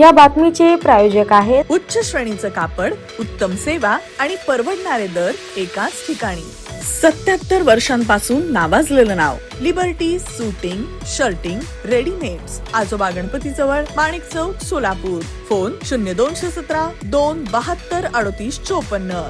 या बातमीचे प्रायोजक आहेत. उच्च श्रेणीचं कापड उत्तम सेवा आणि परवडणारे दर एकाच ठिकाणी. सत्याहत्तर वर्षांपासून नावाजलेलं नाव. लिबर्टी सुटिंग शर्टिंग रेडीमेड्स आजोबा गणपती जवळ माणिक चौक सोलापूर. फोन शून्य दोनशे सतरा दोन बहात्तर अडतीस चोपन्न.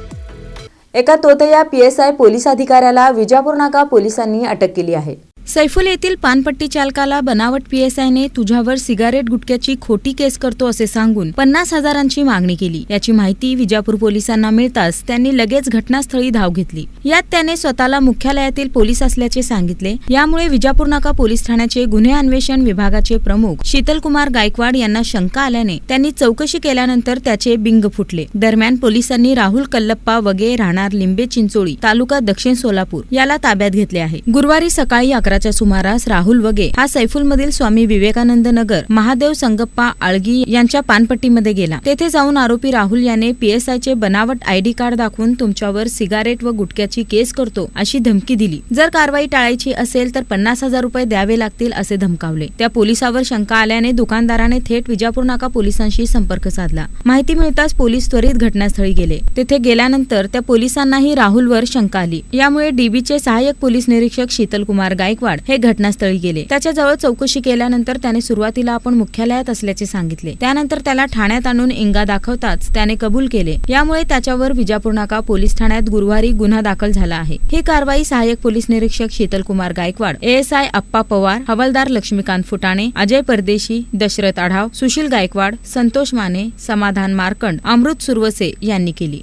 एका तोतया पी एस आय पोलीस अधिकाऱ्याला विजापूर नाका पोलिसांनी अटक केली आहे. सैफुल येथील पानपट्टी चालकाला बनावट पीएसआयने तुझ्यावर सिगारेट गुटख्याची खोटी केस करतो असे सांगून पन्नास हजारांची मागणी केली. याची माहिती विजापूर पोलिसांना मिळताच त्यांनी लगेच घटनास्थळी धाव घेतली. यात त्याने स्वतःला मुख्यालयातील पोलीस असल्याचे सांगितले. यामुळे विजापूर नाका पोलीस ठाण्याचे गुन्हे अन्वेषण विभागाचे प्रमुख शीतलकुमार गायकवाड यांना शंका आल्याने त्यांनी चौकशी केल्यानंतर त्याचे बिंग फुटले. दरम्यान पोलिसांनी राहुल कल्लप्पा वगे राहणार लिंबे चिंचोळी तालुका दक्षिण सोलापूर याला ताब्यात घेतले आहे. गुरुवारी सकाळी अकरा अकराच्या सुमारास राहुल वगे हा सैफुलमधील स्वामी विवेकानंद नगर महादेव संगप्पा आळगी यांच्या पानपट्टीमध्ये गेला. तेथे जाऊन आरोपी राहुल याने पीएसआयचे बनावट आयडी कार्ड दाखवून तुमच्यावर सिगारेट व गुटख्याची केस करतो अशी धमकी दिली. जर कारवाई टाळायची असेल तर पन्नास हजार रुपये द्यावे लागतील असे धमकावले. त्या पोलिसावर शंका आल्याने दुकानदाराने थेट विजापूर नाका पोलिसांशी संपर्क साधला. माहिती मिळताच पोलीस त्वरित घटनास्थळी गेले. तेथे गेल्यानंतर त्या पोलिसांनाही राहुलवर शंका आली. यामुळे डीबीचे सहाय्यक पोलीस निरीक्षक शीतल कुमार गायक गायकवाड हे घटनास्थळी गेले. त्याच्याजवळ चौकशी केल्यानंतर त्याने सुरुवातीला आपण मुख्यालयात असल्याचे सांगितले. त्यानंतर त्याला ठाण्यात आणून इंगा दाखवताच त्याने कबूल केले. यामुळे त्याच्यावर विजापूर नाका पोलीस ठाण्यात गुरुवारी गुन्हा दाखल झाला आहे. ही कारवाई सहाय्यक पोलीस निरीक्षक शीतलकुमार गायकवाड एएसआय अप्पा पवार हवालदार लक्ष्मीकांत फुटाणे अजय परदेशी दशरथ आढाव सुशील गायकवाड संतोष माने समाधान मार्कंड अमृत सुरवसे यांनी केली.